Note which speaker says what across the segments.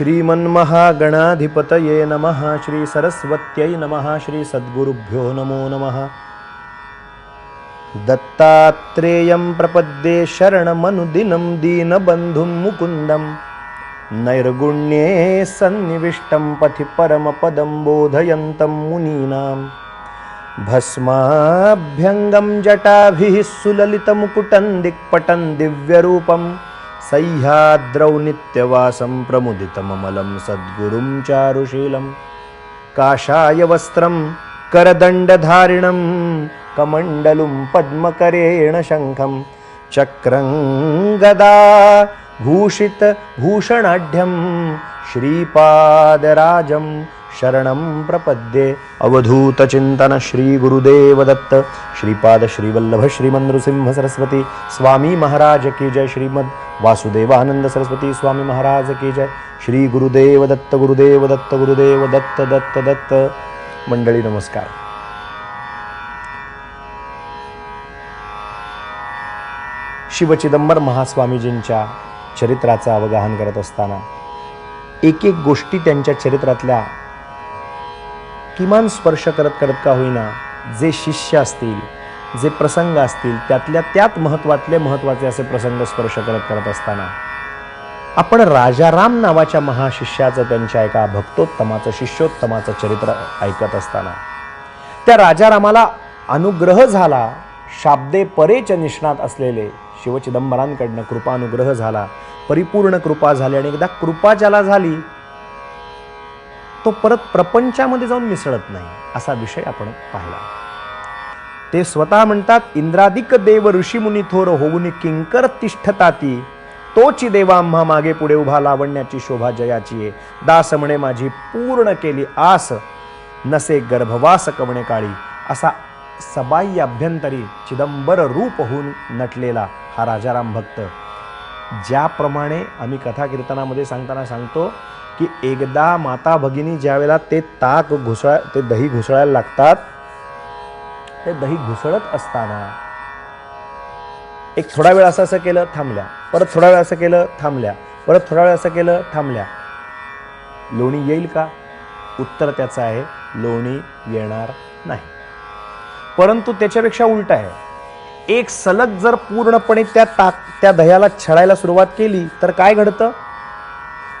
Speaker 1: श्रीमन्महागणाधिपतये नमः श्रीसरस्वत्यै नमः श्रीसद्गुरुभ्यो नमो नमः। दत्तात्रेयं प्रपद्ये शरणमनुदिनं दीनबन्धुं मुकुन्दं नैर्गुण्ये सन्निविष्टं पथि परमपदं बोधयन्तं मुनीनां। भस्माभ्यङ्गं जटाभिः सुललितमुकुटं दिक्पटं दिव्यरूपं सह्याद्रौ नित्यवासं प्रमुदितममलं सद्गुरुं चारुशीलं। काषाय वस्त्रं करदण्डधारिणं कमण्डलुं पद्मकरेण शङ्खं चक्रं गदा भूषितभूषणाढ्यं श्रीपादराजं शरणं प्रपद्ये। अवधूतचिन्तन श्रीगुरुदेवदत्त श्रीपाद श्रीवल्लभ श्रीमनृसिंह सरस्वती स्वामी महाराज की जय श्रीमद वासुदेवानंद सरस्वती स्वामी महाराज की जय। श्री गुरुदेव दत्त गुरुदेव दत्त गुरुदेव दत्त दत्त दत्त। मंडळी नमस्कार। शिवचिदंबर महास्वामीजींच्या चरित्राचं अवगाहन करत असताना एक एक गोष्टी त्यांच्या चरित्रातल्या किमान स्पर्श करत करत का होईना जे शिष्य असतील जे प्रसंग असतील त्यातल्या त्यात महत्वातले महत्त्वाचे असे प्रसंग स्पर्श करत करत असताना आपण राजाराम नावाच्या महाशिष्याचं त्यांच्या एका भक्तोत्तमाचं शिष्योत्तमाचं चरित्र ऐकत असताना त्या राजारामाला अनुग्रह झाला शाब्दे परेच निष्णात असलेले शिवचिदंबरांकडनं कृपानुग्रह झाला परिपूर्ण कृपा झाली आणि एकदा कृपा ज्याला झाली तो परत प्रपंचामध्ये जाऊन मिसळत नाही असा विषय आपण पाहिला. ते स्वतः म्हणतात इंद्रादिक देव ऋषीमुनी थोर होऊन किंकर तिष्ठताती. तोची देवा मागे पुढे उभा लावण्याची शोभा जयाची आहे. दास म्हणे माझी पूर्ण केली आस. नसे गर्भवास कवणे काळी. असा सबाई अभ्यंतरी चिदंबर रूप होऊन नटलेला हा राजाराम भक्त. ज्याप्रमाणे आम्ही कथा कीर्तनामध्ये सांगताना सांगतो की एकदा माता भगिनी ज्यावेळेला ते ताक घुसळ ते दही घुसळायला लागतात ते दही घुसळत असताना. एक थोडा वेळ असं असं केलं थांबल्या. परत थोडा वेळ असं केलं थांबल्या. परत थोडा वेळ असं केलं थांबल्या. लोणी येईल का? उत्तर त्याचं आहे लोणी येणार नाही. परंतु त्याच्यापेक्षा उलट आहे. एक सलग जर पूर्णपणे त्या ताक त्या दह्याला छळायला सुरुवात केली तर काय घडतं?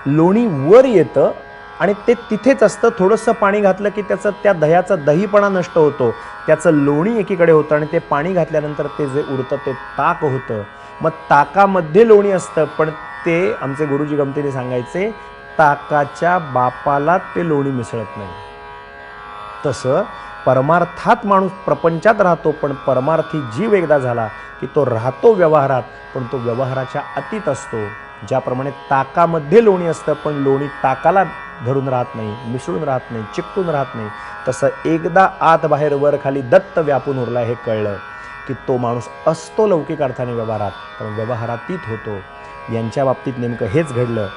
Speaker 1: लोणी वर येतं आणि ते तिथेच असतं. थोडंसं पाणी घातलं की त्याचं त्या दह्याचा दहीपणा नष्ट होतो. त्याचं लोणी एकीकडे होतं आणि ते पाणी घातल्यानंतर ते जे उरतं ते ताक होतं. मग ताकामध्ये लोणी असतं पण ते आमचे गुरुजी गमतीने सांगायचे ताकाच्या बापाला ते लोणी मिसळत नाही. तसं परमार्थात माणूस प्रपंचात राहतो पण परमार्थी जीव एकदा झाला की तो राहतो व्यवहारात पण तो व्यवहाराच्या अतीत असतो. ज्याप्रमाणे ताकामध्ये लोणी असतं पण लोणी ताकाला धरून राहत नाही मिसळून राहत नाही चिकटून राहत नाही तसं एकदा आत बाहेर वर खाली दत्त व्यापून उरला हे कळलं की तो माणूस असतो लौकिक अर्थाने व्यवहारात पण व्यवहारातीत होतो. यांच्या बाबतीत नेमकं हेच घडलं.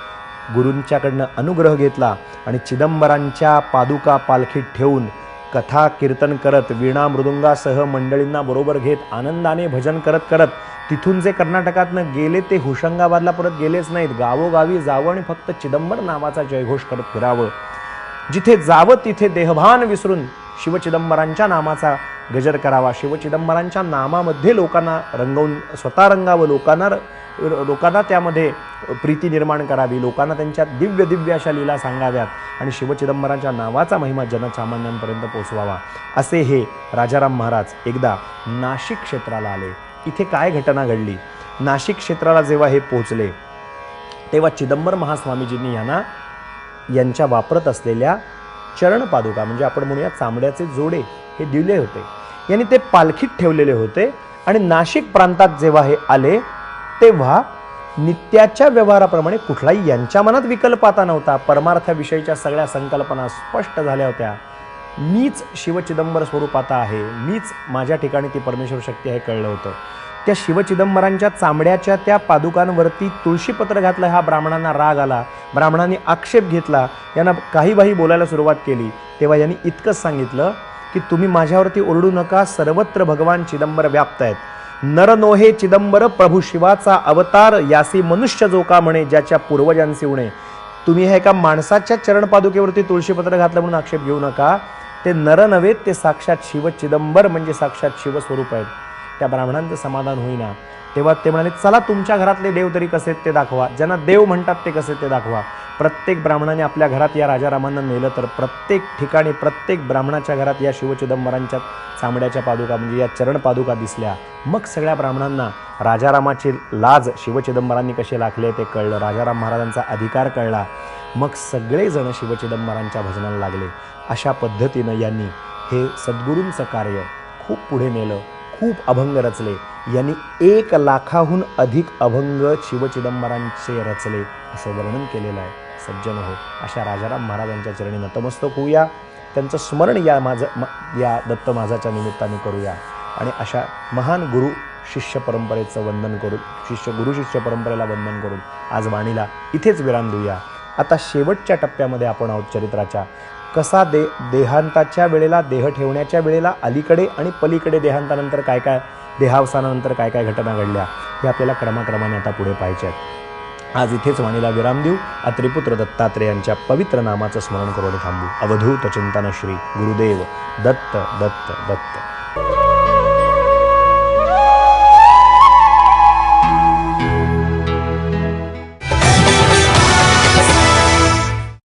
Speaker 1: गुरूंच्याकडनं अनुग्रह घेतला आणि चिदंबरांच्या पादुका पालखीत ठेवून कथा कीर्तन करत वीणा मृदुंगासह मंडळींना बरोबर घेत आनंदाने भजन करत करत तिथून जे कर्नाटकातनं गेले ते हुशंगाबादला परत गेलेच नाहीत. गावोगावी जावं आणि फक्त चिदंबर नावाचा जयघोष करत फिरावं. जिथे जावं तिथे देहभान विसरून शिवचिदंबरांच्या नामाचा गजर करावा. शिवचिदंबरांच्या नामामध्ये लोकांना रंगवून स्वतः रंगावं लोकांना लोकांना त्यामध्ये प्रीती निर्माण करावी लोकांना त्यांच्या दिव्य दिव्य अशा लीला सांगाव्यात आणि शिवचिदंबरांच्या नावाचा महिमा जनसामान्यांपर्यंत पोचवावा असे हे राजाराम महाराज एकदा नाशिक क्षेत्राला आले. इथे काय घटना घडली? नाशिक क्षेत्राला जेव्हा हे पोचले तेव्हा चिदंबर महास्वामीजींनी यांना यांच्या वापरत असलेल्या चरण पादुका म्हणजे आपण म्हणूया चांबड्याचे जोडे हे दिले होते. यांनी ते पालखीत ठेवलेले होते आणि नाशिक प्रांतात जेव्हा हे आले तेव्हा नित्याच्या व्यवहाराप्रमाणे कुठलाही यांच्या मनात विकल्प आता नव्हता. परमार्थाविषयीच्या सगळ्या संकल्पना स्पष्ट झाल्या होत्या. मीच शिवचिदंबर स्वरूपाता आहे. मीच माझ्या ठिकाणी ती परमेश्वर शक्ती आहे कळलं होतं. त्या शिवचिदंबरांच्या चांबड्याच्या त्या पादुकांवरती तुळशीपत्र घातलं हा ब्राह्मणांना राग आला. ब्राह्मणांनी आक्षेप घेतला. यांना काही बाही बोलायला सुरुवात केली. तेव्हा यांनी इतकंच सांगितलं की तुम्ही माझ्यावरती ओरडू नका. सर्वत्र भगवान चिदंबर व्याप्त आहेत. नर नोहे चिदंबर प्रभू शिवाचा अवतार. यासी मनुष्य जो का म्हणे ज्याच्या पूर्वजांशी उणे. तुम्ही हे एका माणसाच्या चरणपादुकेवरती तुळशीपत्र घातलं म्हणून आक्षेप घेऊ नका. ते नर नव्हे ते साक्षात शिव चिदंबर म्हणजे साक्षात शिवस्वरूप आहेत. त्या ब्राह्मणांचं समाधान होईना. तेव्हा ते म्हणाले चला तुमच्या घरातले देव तरी कसे आहेत ते दाखवा. ज्यांना देव म्हणतात ते कसे ते दाखवा. प्रत्येक ब्राह्मणाने आपल्या घरात या राजारामांना नेलं तर प्रत्येक ठिकाणी प्रत्येक ब्राह्मणाच्या घरात या शिवचिदंबरांच्या चांबड्याच्या पादुका म्हणजे या चरण पादुका दिसल्या. मग सगळ्या ब्राह्मणांना राजारामाची लाज शिवचिदंबरांनी कशी राखले ते कळलं. राजाराम महाराजांचा अधिकार कळला. मग सगळेजण शिवचिदंबरांच्या भजनाला लागले. अशा पद्धतीनं यांनी हे सद्गुरूंचं कार्य खूप पुढे नेलं. खूप अभंग रचले. यांनी एक लाखाहून अधिक अभंग शिवचिदंबरांचे रचले. असं वर्णन केलेलं आहे. सज्जन हो. अशा राजाराम महाराजांच्या चरणी नतमस्तक होऊया. त्यांचं स्मरण या माझं या दत्त माझाच्या निमित्ताने करूया. आणि अशा महान गुरु शिष्य परंपरेचं वंदन करून शिष्य गुरु शिष्य परंपरेला वंदन करून आज वाणीला इथेच विराम देऊया. आता शेवटच्या टप्प्यामध्ये आपण आहोत चरित्राच्या. कसा दे देहांताच्या वेळेला देह ठेवण्याच्या वेळेला अलीकडे आणि पलीकडे देहांतानंतर काय काय देहावसानानंतर काय काय घटना घडल्या हे आपल्याला क्रमाक्रमाने आता पुढे पाहायचे आहेत. आज इथेच वाणीला विराम देऊ. अत्रिपुत्र दत्तात्रेयांच्या पवित्र नामाचं स्मरण करून थांबू. अवधूत चिंतन श्री गुरुदेव दत्त दत्त दत्त.